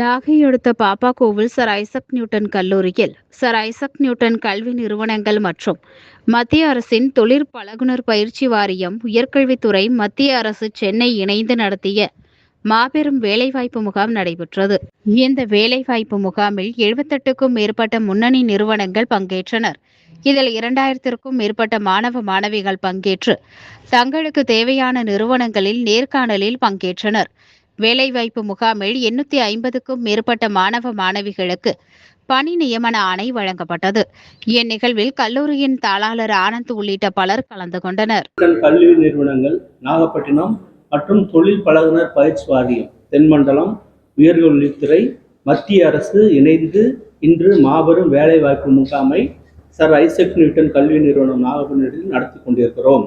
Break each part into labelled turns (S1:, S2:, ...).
S1: நாகை அடுத்த Pappakovil sir Isaac Newton கல்லூரியில் sir Isaac Newton கல்வி நிறுவனங்கள் மற்றும் மத்திய அரசின் தொழிற் பழகுனர் பயிற்சி வாரியம் உயர்கல்வித்துறை மத்திய அரசு சென்னை இணைந்து நடத்திய மாபெரும் வேலைவாய்ப்பு முகாம் நடைபெற்றது. இந்த வேலைவாய்ப்பு முகாமில் எழுபத்தெட்டுக்கும் மேற்பட்ட முன்னணி நிறுவனங்கள் பங்கேற்றனர். இதில் இரண்டாயிரத்திற்கும் மேற்பட்ட மாணவ மாணவிகள் பங்கேற்று தங்களுக்கு தேவையான நிறுவனங்களில் நேர்காணலில் பங்கேற்றனர். வேலைவாய்ப்பு முகாமில் எண்ணூத்தி ஐம்பதுக்கும் மேற்பட்ட மாணவ மாணவிகளுக்கு பணி நியமன ஆணை வழங்கப்பட்டது. இந்நிகழ்வில் கல்லூரியின் தாளாளர் ஆனந்த் உள்ளிட்ட பலர் கலந்து கொண்டனர்.
S2: கல்வி நிறுவனங்கள் நாகப்பட்டினம் மற்றும் தொழில் பழகுனர் பயிற்சி வாரியம் தென்மண்டலம் உயர்கல்வித்துறை மத்திய அரசு இணைந்து இன்று மாபெரும் வேலைவாய்ப்பு முகாமை சர் ஐசக் நியூட்டன் கல்வி நிறுவனம் நாகப்பட்டினத்தில் நடத்தி கொண்டிருக்கிறோம்.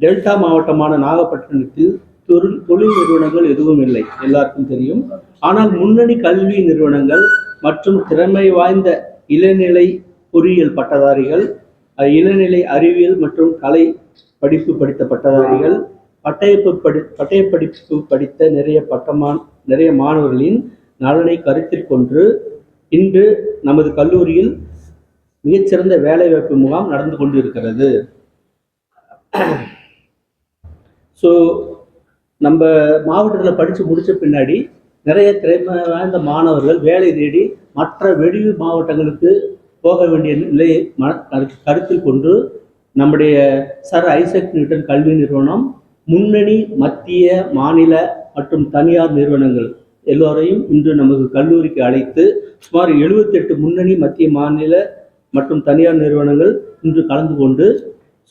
S2: டெல்டா மாவட்டமான நாகப்பட்டினத்தில் தொழில் தொழில் நிறுவனங்கள் எதுவும் இல்லை எல்லாருக்கும் தெரியும். ஆனால் முன்னணி கல்வி நிறுவனங்கள் மற்றும் திறமை வாய்ந்த இளநிலை பொறியியல் பட்டதாரிகள் இளநிலை அறிவியல் மற்றும் கலை படிப்பு படித்த பட்டதாரிகள் பட்டயப்பு படி பட்டயப்படிப்பு படித்த நிறைய பட்டமான் நிறைய மாணவர்களின் நலனை கருத்தில் கொண்டு இன்று நமது கல்லூரியில் மிகச்சிறந்த வேலைவாய்ப்பு முகாம் நடந்து கொண்டு இருக்கிறது ஸோ நம்ம மாவட்டத்தில் படித்து முடித்த பின்னாடி நிறைய திறமை வாய்ந்த மாணவர்கள் வேலை தேடி மற்ற வெளி மாவட்டங்களுக்கு போக வேண்டிய நிலையை மன கருத்தில் கொண்டு நம்முடைய சர் ஐசக் நியூட்டன் கல்வி நிறுவனம் முன்னணி மத்திய மாநில மற்றும் தனியார் நிறுவனங்கள் எல்லோரையும் இன்று நமது கல்லூரிக்கு அழைத்து சுமார் 78 முன்னணி மத்திய மாநில மற்றும் தனியார் நிறுவனங்கள் இன்று கலந்து கொண்டு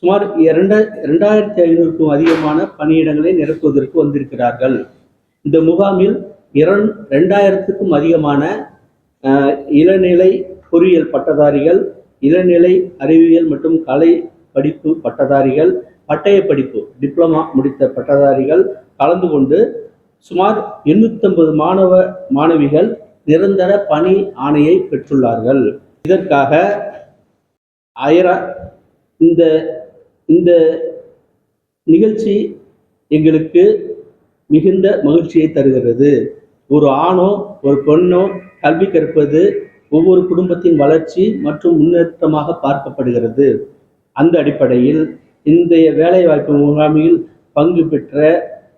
S2: சுமார் இரண்ட இரண்டாயிரத்தி ஐநூறுக்கும் அதிகமான பணியிடங்களை நிரப்புவதற்கு வந்திருக்கிறார்கள். இந்த முகாமில் இரண் ரெண்டாயிரத்துக்கும் அதிகமான இளநிலை பொறியியல் பட்டதாரிகள் இளநிலை அறிவியல் மற்றும் கலை படிப்பு பட்டதாரிகள் பட்டய படிப்பு டிப்ளமா முடித்த பட்டதாரிகள் கலந்து கொண்டு சுமார் 850 மாணவ மாணவிகள் நிரந்தர பணி ஆணையை பெற்றுள்ளார்கள். இதற்காக ஆயிர இந்த இந்த நிகழ்ச்சி எங்களுக்கு மிகுந்த மகிழ்ச்சியை தருகிறது. ஒரு ஆணோ ஒரு பெண்ணோ கல்வி கற்பது ஒவ்வொரு குடும்பத்தின் வளர்ச்சி மற்றும் முன்னேற்றமாக பார்க்கப்படுகிறது. அந்த அடிப்படையில் இன்றைய வேலைவாய்ப்பு முகாமில் பங்கு பெற்ற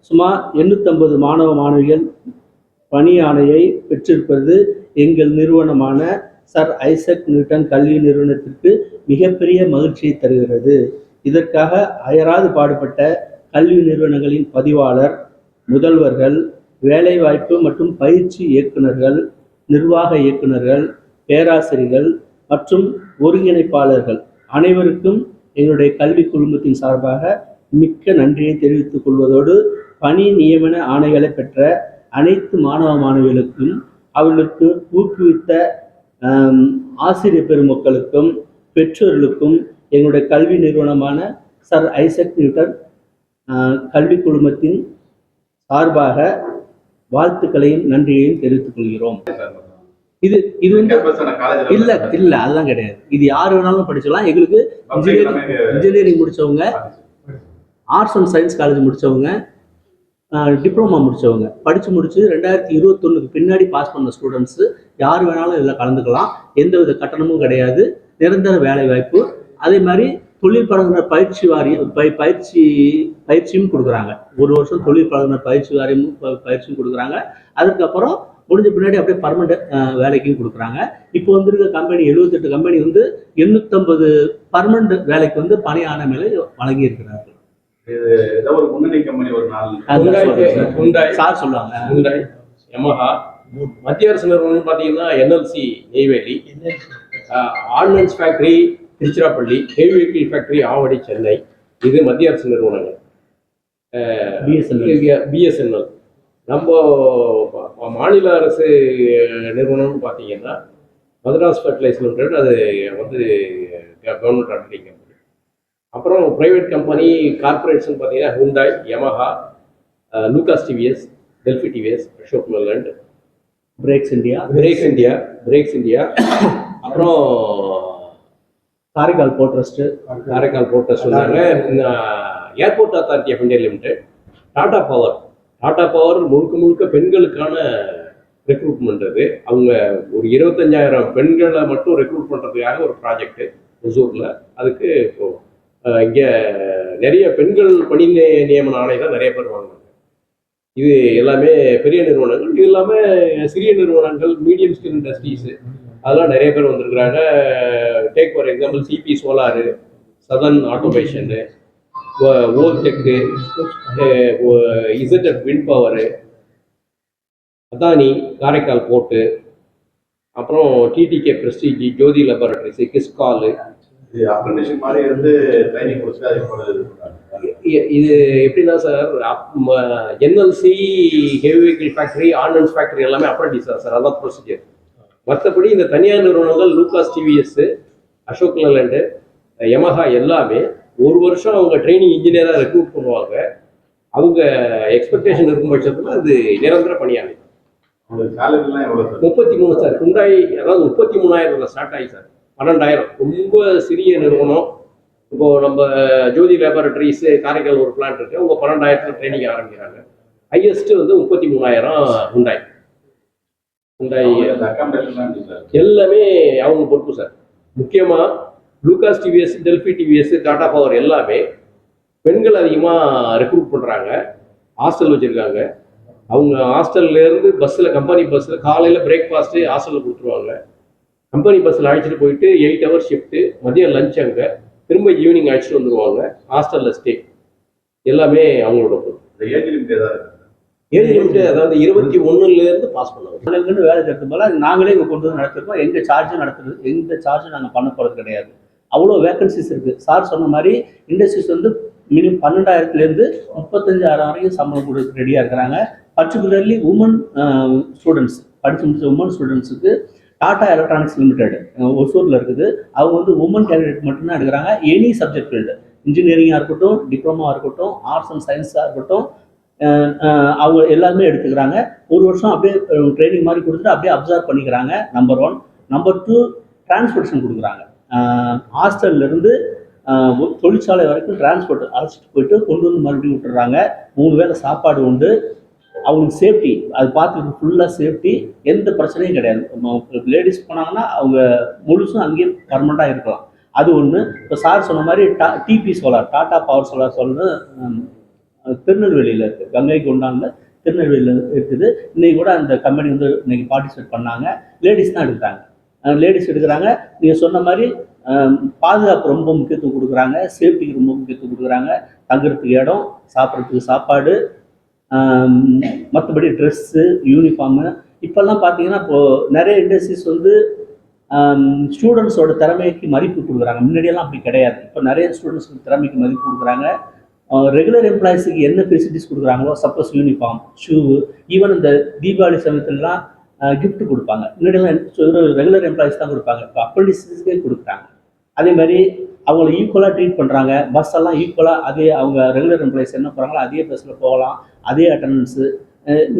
S2: சுமார் 850 மாணவ மாணவிகள் பணி ஆணையை பெற்றிருப்பது எங்கள் நிறுவனமான சர் ஐசக் நியூட்டன் கல்வி நிறுவனத்திற்கு மிகப்பெரிய மகிழ்ச்சியை தருகிறது. இதற்காக அயராது பாடுபட்ட கல்வி நிறுவனங்களின் பதிவாளர் முதல்வர்கள் வேலைவாய்ப்பு மற்றும் பயிற்சி இயக்குனர்கள் நிர்வாக இயக்குனர்கள் பேராசிரியர்கள் மற்றும் ஒருங்கிணைப்பாளர்கள் அனைவருக்கும் எங்களுடைய கல்வி குழுமத்தின் சார்பாக மிக்க நன்றியை தெரிவித்துக் கொள்வதோடு பணி நியமன ஆணைகளை பெற்ற அனைத்து மாணவ மாணவிகளுக்கும் அவர்களுக்கு ஊக்குவித்த ஆசிரியர் பெருமக்களுக்கும் பெற்றோர்களுக்கும் எங்களுடைய கல்வி நிறுவனமான சர் ஐசக் நியூட்டன் கல்வி குழுமத்தின் சார்பாக வாழ்த்துக்களையும் நன்றியையும் தெரிவித்துக் கொள்கிறோம். இது இது வந்து இல்ல இல்ல அதெல்லாம் கிடையாது. இது யார் வேணாலும் படிச்சுக்கலாம். எங்களுக்கு இன்ஜினியரிங் இன்ஜினியரிங் முடிச்சவங்க ஆர்ட்ஸ் அண்ட் சயின்ஸ் காலேஜ் முடிச்சவங்க டிப்ளமா முடிச்சவங்க. படிச்சு முடிச்சு ரெண்டாயிரத்தி இருபத்தொன்னுக்கு பின்னாடி பாஸ் பண்ண ஸ்டூடெண்ட்ஸ் யார் வேணாலும் இதில் கலந்துக்கலாம். எந்தவித கட்டணமும் கிடையாது. நிரந்தர வேலை வாய்ப்பு அதே மாதிரி தொழில் பழகுனர் பயிற்சி வாரியம் பய பயிற்சி பயிற்சியும் கொடுக்குறாங்க. ஒரு வருஷம் தொழில் பழகுனர் பயிற்சி வாரியமும் ப- பயிற்சியும் கொடுக்குறாங்க. அதுக்கப்புறம் முடிஞ்ச பின்னாடி அப்படியே பர்மனெண்ட் வேலைக்கும் கொடுக்குறாங்க. இப்போ வந்திருக்க கம்பெனி 78 கம்பெனி வந்து எண்ணூத்தம்பது பர்மனெண்ட் வேலைக்கு வந்து பணி ஆணைமையில வழங்கி இருக்கிறார்கள்.
S3: ஒரு முன்னணி கம்பெனி ஒரு நாள்.
S2: சார் சொல்லுவாங்க.
S4: Yamaha மத்திய அரசு நிறுவனம் பார்த்தீங்கன்னா NLC Neyveli. Ordnance factory Tiruchirappalli heavy vehicle factory Avadi Chennai. இது மத்திய அரசு நிறுவனங்கள்.
S2: பிஎஸ்என்எல்
S4: பிஎஸ்என்எல் நம்ம மாநில அரசு நிறுவனம்னு பார்த்தீங்கன்னா மதராஸ் ஃபர்டிலைஸ் லிமிடெட் அது வந்து கவர்மெண்ட் ஆடிட்டிங் கம்பெனி அப்புறம் ப்ரைவேட் கம்பெனி கார்பரேட்ஸ்னு பார்த்தீங்கன்னா Hyundai Yamaha Lucas TVS Delphi TVS Ashok Leyland
S2: brakes India
S4: brakes India brakes India அப்புறம்
S2: காரைக்கால் போர்ட் ட்ரஸ்ட்டு
S4: காரைக்கால் போர்ட்டை சொன்னாங்க airport authority of India limited Tata power. Tata power முழுக்க முழுக்க பெண்களுக்கான ரெக்ரூட்மெண்ட் அது. அவங்க ஒரு இருபத்தஞ்சாயிரம் பெண்களை மட்டும் ரெக்ரூட் பண்ணுறதுக்காக ஒரு ப்ராஜெக்ட் ஒசூரில். அதுக்கு இப்போ இங்கே நிறைய பெண்கள் பணி நியமன ஆணை தான் நிறைய பேர் வாங்குவாங்க இது எல்லாமே பெரிய நிறுவனங்கள். இது இல்லாமல் சிறிய நிறுவனங்கள் மீடியம் ஸ்கில் இண்டஸ்ட்ரீஸு அதெல்லாம் நிறைய பேர் வந்திருக்கிறாங்க. Take for example CB solar southern automation ஓல்டெக்கு ZF wind power Adani Karaikal port அப்புறம் டிடிகே பிரஸ்டீஜி ஜோதி லெபார்டரிஸ் கிஸ்காலு
S3: இது
S4: எப்படின்னா sir NLC heavy vehicle factory ordnance factory எல்லாமே அப்ரண்டிஸ் தான் சார் அதான் ப்ரொசீஜர் மற்றபடி இந்த தனியார் நிறுவனங்கள் Lucas TVS Ashok Leyland Yamaha எல்லாமே ஒரு வருஷம் அவங்க ட்ரைனிங் இன்ஜினியராக ரெக்ரூட் பண்ணுவாங்க. அவங்க எக்ஸ்பெக்டேஷன் இருக்கும் பட்சத்தில் அது நிரந்தர
S3: சார்?
S4: முப்பத்தி மூணு சார். குண்டாய் அதாவது முப்பத்தி மூணாயிரம் ஸ்டார்ட் ஆகி சார். பன்னெண்டாயிரம். ரொம்ப சிறிய நிறுவனம். இப்போ நம்ம ஜோதி லேபரட்டரிஸ் காரைக்கால் ஒரு பிளான்ட் இருக்கு. அவங்க பன்னெண்டாயிரத்துல ட்ரைனிங் ஆரம்பிக்கிறாங்க. ஹையஸ்ட் வந்து முப்பத்தி மூணாயிரம் குண்டாய் குண்டாய்
S3: அந்த அக்காமடேஷன்லாம் எப்படி சார்
S4: எல்லாமே அவங்க பொறுப்பு சார். முக்கியமா Lucas TVS Delphi TVS Tata power எல்லாமே பெண்கள் அதிகமாக ரெக்ரூட் பண்ணுறாங்க ஹாஸ்டல் வச்சுருக்காங்க. அவங்க ஹாஸ்டல்ல இருந்து பஸ்ஸில் கம்பெனி பஸ்ஸில் காலையில் பிரேக்ஃபாஸ்ட்டு ஹாஸ்டலில் கொடுத்துருவாங்க. கம்பெனி பஸ்ஸில் அழைச்சிட்டு போயிட்டு எயிட் ஹவர் ஷிஃப்ட்டு மதியம் லஞ்ச் அங்கே திரும்ப ஈவினிங் அழைச்சிட்டு வந்துருவாங்க. ஹாஸ்டலில் ஸ்டே எல்லாமே அவங்களோட
S3: ஏஜ் லிமிட் ஏதாவது இருக்கா?
S4: ஏஜ் லிமிட் அதாவது இருபத்தி ஒன்றுலேருந்து பாஸ்
S2: நாங்களுக்குன்னு வேலை தேடுறது போல நாங்களே இங்கே கொண்டு வந்து நடத்திருக்கோம் எங்கள் சார்ஜும் நடத்துறது எந்த சார்ஜும் நாங்கள் பண்ண போகிறது கிடையாது. அவ்வளோ வேகன்சிஸ் இருக்குது சார் சொன்ன மாதிரி இண்டஸ்ட்ரீஸ் வந்து மினிமம் பன்னெண்டாயிரத்துலேருந்து முப்பத்தஞ்சாயிரம் வரைக்கும் சம்பளம் கொடுக்க ரெடியாக இருக்கிறாங்க. பர்டிகுலர்லி உமன் ஸ்டூடெண்ட்ஸ் படித்து முடிச்ச உமன் ஸ்டூடெண்ட்ஸுக்கு டாடா எலக்ட்ரானிக்ஸ் லிமிடெட் ஒசூரில் இருக்குது. அவங்க வந்து உமன் கேண்டிடேட் மட்டும்தான் எடுக்கிறாங்க. எனி சப்ஜெக்ட் ஃபீல்டு இன்ஜினியரிங்காக இருக்கட்டும் டிப்ளமாவாக இருக்கட்டும் ஆர்ட்ஸ் அண்ட் சயின்ஸாக இருக்கட்டும் Uh, அவங்க எல்லாருமே எடுத்துக்கிறாங்க. ஒரு வருஷம் அப்படியே ட்ரைனிங் மாதிரி கொடுத்துட்டு அப்படியே அப்சர்வ் பண்ணிக்கிறாங்க number one number two transportation கொடுக்குறாங்க. ஹாஸ்டல்லேருந்து தொழிற்சாலை வரைக்கும் டிரான்ஸ்போர்ட் அழைச்சிட்டு போயிட்டு கொண்டு வந்து மறுபடியும் விட்டுறாங்க. மூணு வேளை சாப்பாடு உண்டு. அவங்களுக்கு சேஃப்டி அது பார்த்துட்டு ஃபுல்லாக சேஃப்டி எந்த பிரச்சனையும் கிடையாது. லேடிஸ் போனாங்கன்னா அவங்க முழுசும் அங்கேயே பர்மனெண்ட்டாக இருக்கலாம். அது ஒன்று இப்போ சார் சொன்ன மாதிரி டா TP solar Tata power solar சொல்லு திருநெல்வேலியில் இருக்குது கங்கை கொண்டானில் திருநெல்வேலியில் இருக்குது. இன்னைக்கு கூட அந்த கம்பெனி வந்து இன்னைக்கு பார்ட்டிசிபேட் பண்ணாங்க. லேடிஸ் தான் எடுக்கிறாங்க. லேடிஸ் எடுக்கிறாங்க. நீங்கள் சொன்ன மாதிரி பாதுகாப்பு ரொம்ப முக்கியத்துவம் கொடுக்குறாங்க. சேஃப்டிக்கு ரொம்ப முக்கியத்துவம் கொடுக்குறாங்க. தங்குறதுக்கு இடம் சாப்பிட்றதுக்கு சாப்பாடு மற்றபடி ட்ரெஸ்ஸு யூனிஃபார்மு இப்போல்லாம் பார்த்தீங்கன்னா இப்போது நிறைய இண்டஸ்ட்ரீஸ் வந்து ஸ்டூடெண்ட்ஸோட திறமைக்கு மதிப்பு கொடுக்குறாங்க. முன்னாடியெல்லாம் அப்படி கிடையாது. இப்போ நிறைய ஸ்டூடெண்ட்ஸ்க்கு திறமைக்கு மதிப்பு கொடுக்குறாங்க. ரெகுலர் எம்ப்ளாயிஸுக்கு என்ன ஃபெசிலிட்டிஸ் கொடுக்குறாங்களோ சப்போஸ் யூனிஃபார்ம் ஷூவு ஈவன் இந்த தீபாவளி சமயத்துலலாம் கிஃப்ட் கொடுப்பாங்க. முன்னாடியெல்லாம் ரெகுலர் எம்ப்ளாயிஸ் தான் கொடுப்பாங்க. இப்போ அப்ரண்டிஸுக்கே கொடுக்குறாங்க. அதே மாதிரி அவங்கள ஈக்குவலாக ட்ரீட் பண்ணுறாங்க பஸ் எல்லாம் ஈக்குவலாக அதே அவங்க ரெகுலர் எம்ப்ளாயிஸ் என்ன போகிறாங்களோ அதே பஸ்ஸில் போகலாம். அதே அட்டண்டன்ஸு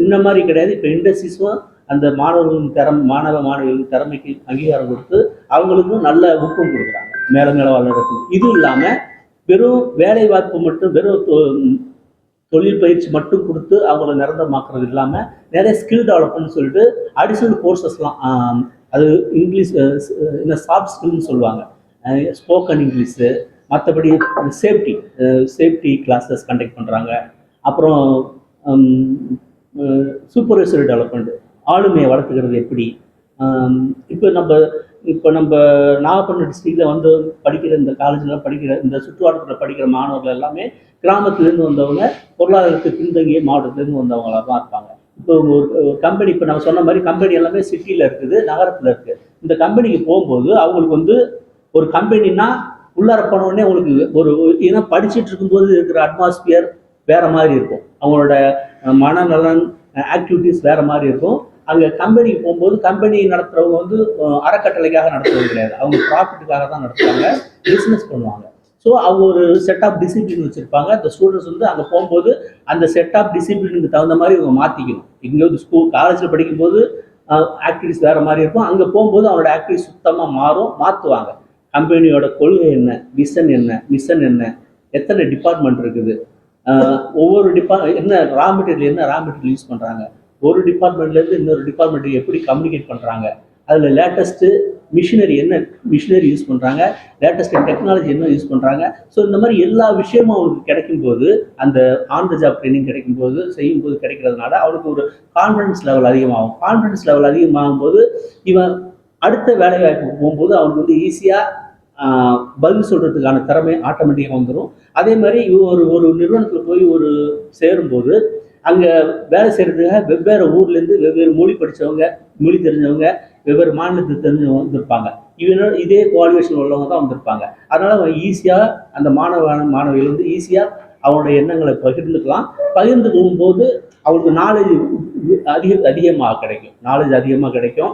S2: இந்த மாதிரி கிடையாது. இப்போ இண்டஸ்ட்ரீஸும் அந்த மாணவர்களின் திறம் மாணவ மாணவிகளின் திறமைக்கு அங்கீகாரம் கொடுத்து அவங்களுக்கும் நல்ல ஊக்கம் கொடுக்குறாங்க. மேலே மேலே வளர்றதுக்கு. இதுவும் இல்லாமல் வெறும் வேலை வாய்ப்பு மட்டும் வெறும் தொ- தொழில் பயிற்சி மட்டும் கொடுத்து அவங்கள நிரந்தரமாக்குறது இல்லாமல் நிறைய ஸ்கில் டெவலப்மெண்ட் சொல்லிட்டு அடிஷனல் கோர்சஸ்லாம் அது இங்கிலீஷ் இந்த சாஃப்ட் ஸ்கில்னு சொல்லுவாங்க. ஸ்போக்கன் இங்கிலீஷு மற்றபடி சேஃப்டி சேஃப்டி கிளாஸஸ் கண்டக்ட் பண்ணுறாங்க அப்புறம் சூப்பர்வைசரி டெவலப்மெண்ட் ஆளுமையை வளர்த்துக்கிறது எப்படி? இப்போ நம்ம இப்போ நம்ம நாகப்பட்டினம் டிஸ்ட்ரிக்டில் வந்து படிக்கிற இந்த காலேஜில் படிக்கிற இந்த சுற்றுவாட்டத்தில் படிக்கிற மாணவர்கள் எல்லாமே கிராமத்துலேருந்து வந்தவங்க பொருளாதாரத்துக்கு பின்தங்கிய மாவட்டத்துலேருந்து வந்தவங்களாக தான் இருப்பாங்க. இப்போ ஒரு கம்பெனி இப்போ நம்ம சொன்ன மாதிரி கம்பெனி எல்லாமே சிட்டியில் இருக்குது நகரத்தில் இருக்குது இந்த கம்பெனிக்கு போகும்போது அவங்களுக்கு வந்து ஒரு கம்பெனினா உள்ளார போன அவங்களுக்கு ஒரு ஏன்னா படிச்சுட்டு இருக்கும்போது இருக்கிற அட்மாஸ்பியர் வேறு மாதிரி இருக்கும். அவங்களோட மனநலன் ஆக்டிவிட்டீஸ் வேறு மாதிரி இருக்கும். அங்கே கம்பெனிக்கு போகும்போது கம்பெனி நடத்துறவங்க வந்து அறக்கட்டளைக்காக நடத்துறது கிடையாது. அவங்க ப்ராஃபிட்டுக்காக தான் நடத்துவாங்க பிஸ்னஸ் பண்ணுவாங்க. ஸோ அவங்க ஒரு செட் ஆஃப் டிசிப்ளின் வச்சுருப்பாங்க. இந்த ஸ்டூடெண்ட்ஸ் வந்து அங்கே போகும்போது அந்த செட் ஆஃப் டிசிப்ளினுக்கு தகுந்த மாதிரி இவங்க மாற்றிக்கணும் இங்கே வந்து ஸ்கூல் காலேஜில் படிக்கும்போது ஆக்டிவிட்டிஸ் வேறு மாதிரி இருக்கும். அங்கே போகும்போது அவனோட ஆக்டிவிட்டிஸ் சுத்தமாக மாறும் மாற்றுவாங்க கம்பெனியோட கொள்கை என்ன? விஷன் என்ன? மிஷன் என்ன? எத்தனை டிபார்ட்மெண்ட் இருக்குது? ஒவ்வொரு டிபார்ட் என்ன ரா மெட்டீரியல் என்ன ரா மெட்டீரியல் யூஸ் பண்ணுறாங்க ஒரு டிபார்ட்மெண்ட்லேருந்து இன்னொரு டிபார்ட்மெண்ட்டுக்கு எப்படி கம்யூனிகேட் பண்ணுறாங்க அதில் லேட்டஸ்ட்டு மிஷினரி என்ன மிஷினரி யூஸ் பண்ணுறாங்க லேட்டஸ்ட் டெக்னாலஜி என்ன யூஸ் பண்ணுறாங்க ஸோ இந்த மாதிரி எல்லா விஷயமும் அவனுக்கு கிடைக்கும் போது அந்த ஆன் த ஜாப் ட்ரைனிங் கிடைக்கும் போது செய்யும் போது கிடைக்கிறதுனால அவனுக்கு ஒரு கான்ஃபிடன்ஸ் லெவல் அதிகமாகும். கான்ஃபிடன்ஸ் லெவல் அதிகமாகும் போது இவன் அடுத்த வேலை வாய்ப்புக்கு போகும்போது அவனுக்கு வந்து ஈஸியாக பதில் சொல்கிறதுக்கான திறமை ஆட்டோமேட்டிக்காக வந்துடும் அதே மாதிரி இவன் ஒரு ஒரு நிறுவனத்தில் போய் ஒரு சேரும்போது அங்கே வேலை செய்கிறதுக்காக வெவ்வேறு ஊர்லேருந்து வெவ்வேறு மொழி படித்தவங்க மொழி தெரிஞ்சவங்க வெவ்வேறு மாநிலத்துக்கு தெரிஞ்சவங்க வந்திருப்பாங்க. இவனோட இதே குவாலிஃபிகேஷன் உள்ளவங்க தான் வந்திருப்பாங்க. அதனால் அவன் ஈஸியாக அந்த மாணவ மாணவிகள் வந்து ஈஸியாக அவனுடைய எண்ணங்களை பகிர்ந்துக்கலாம். பகிர்ந்துக்கும் போது அவளுக்கு நாலேஜ் அதிக அதிகமாக கிடைக்கும். நாலேஜ் அதிகமாக கிடைக்கும்.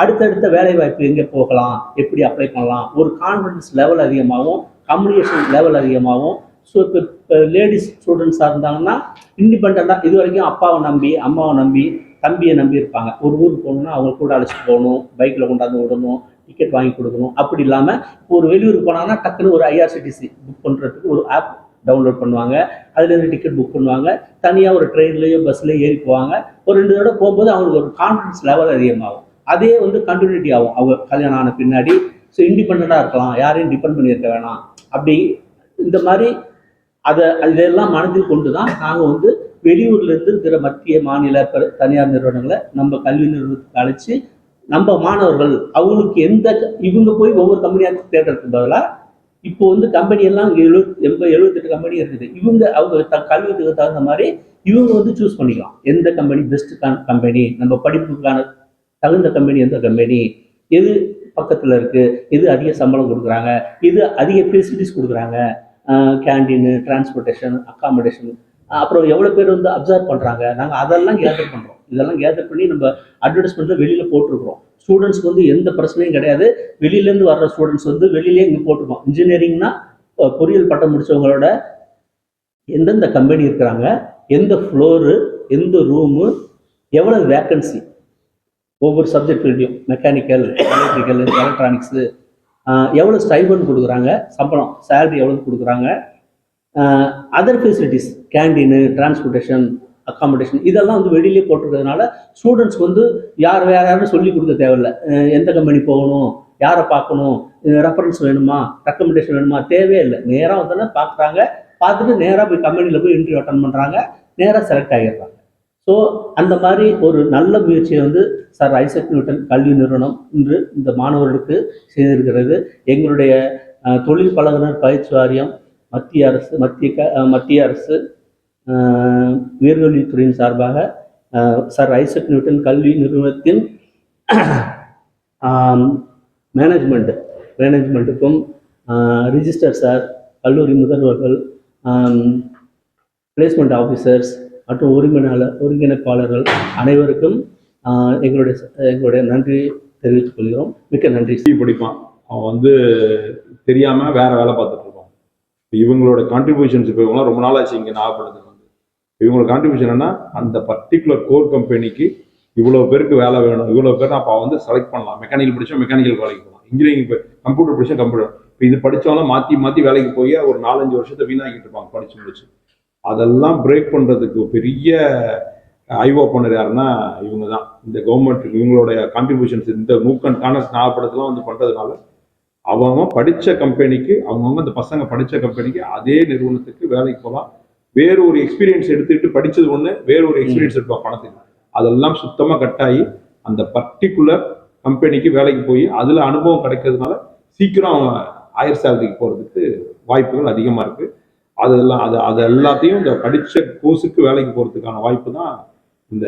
S2: அடுத்தடுத்த வேலை வாய்ப்பு எங்கே போகலாம்? எப்படி அப்ளை பண்ணலாம்? ஒரு கான்ஃபிடன்ஸ் லெவல் அதிகமாகும் கம்யூனிகேஷன் லெவல் அதிகமாகும் ஸோ இப்போ இப்போ லேடிஸ் ஸ்டூடெண்ட்ஸாக இருந்தாங்கன்னா இண்டிபெண்ட்டாக இது வரைக்கும் அப்பாவை நம்பி அம்மாவை நம்பி தம்பியை நம்பி இருப்பாங்க. ஒரு ஊருக்கு போகணுன்னா அவங்க கூட அழைச்சிட்டு போகணும் பைக்கில் கொண்டாந்து விடணும் டிக்கெட் வாங்கி கொடுக்கணும். அப்படி இல்லாமல் ஒரு வெளியூருக்கு போனாங்கன்னா டக்குன்னு ஒரு ஐஆர்சிடிசி புக் பண்ணுறதுக்கு ஒரு ஆப் டவுன்லோட் பண்ணுவாங்க. அதுலேருந்து டிக்கெட் புக் பண்ணுவாங்க. தனியாக ஒரு ட்ரெயின்லேயோ பஸ்லேயோ ஏறி போவாங்க. ஒரு ரெண்டு தடவை போகும்போது அவங்களுக்கு ஒரு கான்ஃபிடன்ஸ் லெவல் அதிகமாகும். அதே வந்து கண்டினியூட்டி ஆகும். அவங்க கல்யாணம் ஆன பின்னாடி. ஸோ இண்டிபெண்ட்டாக இருக்கலாம். யாரையும் டிபெண்ட் பண்ணியிருக்க வேணாம். அப்படி இந்த மாதிரி அதை இதெல்லாம் மனதில் கொண்டு தான் நாங்கள் வந்து வெளியூர்ல இருந்து இருக்கிற மத்திய மாநில தனியார் நிறுவனங்களை நம்ம கல்வி நிறுவனத்துக்கு அழைச்சி நம்ம மாணவர்கள் அவங்களுக்கு எந்த இவங்க போய் ஒவ்வொரு கம்பெனியாக தேடுறதுக்கு பதிலாக இப்போ வந்து கம்பெனி எல்லாம் இங்கே எண்பது எழுபத்தெட்டு கம்பெனி இருக்குது. இவங்க அவங்க த கல்விக்கு தகுந்த மாதிரி இவங்க வந்து சூஸ் பண்ணிக்கலாம். எந்த கம்பெனி பெஸ்ட் கம்பெனி நம்ம படிப்புக்கான தகுந்த கம்பெனி எந்த கம்பெனி எது பக்கத்தில் இருக்குது எது அதிக சம்பளம் கொடுக்குறாங்க எது அதிக ஃபெசிலிட்டிஸ் கொடுக்குறாங்க கேண்டீனு டிரான்ஸ்போர்ட்டேஷன் அக்காமடேஷன் அப்புறம் எவ்வளோ பேர் வந்து அப்சர்வ் பண்ணுறாங்க நாங்கள் அதெல்லாம் கேதர் பண்ணுறோம் இதெல்லாம் கேதர் பண்ணி நம்ம அட்வர்டைஸ்மெண்ட்டில் வெளியில் போட்டிருக்கிறோம். ஸ்டூடெண்ட்ஸ்க்கு வந்து எந்த பிரச்சனையும் கிடையாது. வெளியிலேருந்து வர்ற ஸ்டூடெண்ட்ஸ் வந்து வெளியிலே இங்கே போட்டிருக்கோம் இன்ஜினியரிங்னா பொறியியல் பட்டம் முடித்தவங்களோட எந்தெந்த கம்பெனி இருக்கிறாங்க? எந்த ஃப்ளோரு எந்த ரூமு எவ்வளோ வேக்கன்சி ஒவ்வொரு சப்ஜெக்ட் ஃபீல்டையும் மெக்கானிக்கல் எலக்ட்ரிக்கல் எலக்ட்ரானிக்ஸு எவ்வளோ ஸ்டைபண்ட் கொடுக்குறாங்க? சம்பளம் சேலரி எவ்வளோ கொடுக்குறாங்க? Other facilities canteen transportation accommodation இதெல்லாம் வந்து வெளியிலே போட்டிருக்கிறதுனால ஸ்டூடெண்ட்ஸ்க்கு வந்து யார் வேற யாரும் சொல்லி கொடுக்க தேவையில்ல. எந்த கம்பெனி போகணும்? யாரை பார்க்கணும்? ரெஃபரன்ஸ் வேணுமா? ரெக்கமெண்டேஷன் வேணுமா? தேவையே இல்லை. நேராக வந்தோன்னே பார்க்குறாங்க. பார்த்துட்டு நேராக போய் கம்பெனியில் போய் இன்டர்வியூ அட்டன் பண்ணுறாங்க நேராக செலக்ட் ஆகிடுறாங்க. ஸோ அந்த மாதிரி ஒரு நல்ல முயற்சியை வந்து சார் ஐசக் நியூட்டன் கல்வி நிறுவனம் இன்று இந்த மாணவர்களுக்கு செய்திருக்கிறது. எங்களுடைய தொழில் பழகுனர் பயிற்சி வாரியம் மத்திய அரசு மத்திய க மத்திய அரசு உயர்கல்வித்துறையின் சார்பாக சார் ஐசக் நியூட்டன் கல்வி நிறுவனத்தின் மேனேஜ்மெண்ட் மேனேஜ்மெண்ட்டுக்கும் ரிஜிஸ்டர் சார் கல்லூரி முதல்வர்கள் பிளேஸ்மெண்ட் ஆஃபீஸர்ஸ் மற்றும் ஒருங்கிணையாளர் ஒருங்கிணைப்பாளர்கள் அனைவருக்கும் எங்களுடைய எங்களுடைய நன்றி தெரிவித்துக் கொள்கிறோம். மிக்க நன்றி.
S5: ஹிஸ்ட்ரி படிப்பான். அவன் வந்து தெரியாம வேற வேலை பார்த்துட்டு இருப்பான் இவங்களோட கான்ட்ரிபியூஷன்ஸ் இப்போ இவங்களாம் ரொம்ப நாள் ஆச்சு இங்கே நாகப்பட்டினத்துக்கு வந்து. இவங்களோட கான்ட்ரிபியூஷன் என்ன அந்த பர்டிகுலர் கோர் கம்பெனிக்கு இவ்வளோ பேருக்கு வேலை வேணும். இவ்வளோ பேர் அப்போ வந்து செலக்ட் பண்ணலாம். மெக்கானிக்கல் படிச்சா மெக்கானிக்கல் வேலைக்கு போகலாம் இன்ஜினியரிங் இப்போ கம்ப்யூட்டர் படிச்சா கம்ப்யூட்டர் இப்போ இது படித்தாலும் மாற்றி மாற்றி வேலைக்கு போய் ஒரு நாலஞ்சு வருஷத்தை வீணாக்கிட்டு இருப்பாங்க. படிச்சு முடிச்சு. அதெல்லாம் பிரேக் பண்ணுறதுக்கு பெரிய ஐ ஓப்பனர் யாருன்னா இவங்க தான் இந்த கவர்மெண்ட் இவங்களுடைய கான்ட்ரிபியூஷன்ஸ் இந்த நூக்கன் கானஸ் வந்து பண்ணுறதுனால அவங்க படித்த கம்பெனிக்கு அவங்கவுங்க அந்த பசங்க படித்த கம்பெனிக்கு அதே நிறுவனத்துக்கு வேலைக்கு போகலாம். வேற ஒரு எக்ஸ்பீரியன்ஸ் எடுத்துக்கிட்டு படித்தது ஒன்று வேற ஒரு எக்ஸ்பீரியன்ஸ் எடுப்பா பணத்துக்கு. அதெல்லாம் சுத்தமாக கட்டாகி அந்த பர்டிகுலர் கம்பெனிக்கு வேலைக்கு போய் அதில் அனுபவம் கிடைக்கிறதுனால சீக்கிரம் அவங்க ஹையர் சேலரிக்கு போகிறதுக்கு வாய்ப்புகள் அதிகமாக இருக்குது அதெல்லாம் அது அது எல்லாத்தையும் இந்த படித்த கோர்ஸுக்கு வேலைக்கு போகிறதுக்கான வாய்ப்பு தான் இந்த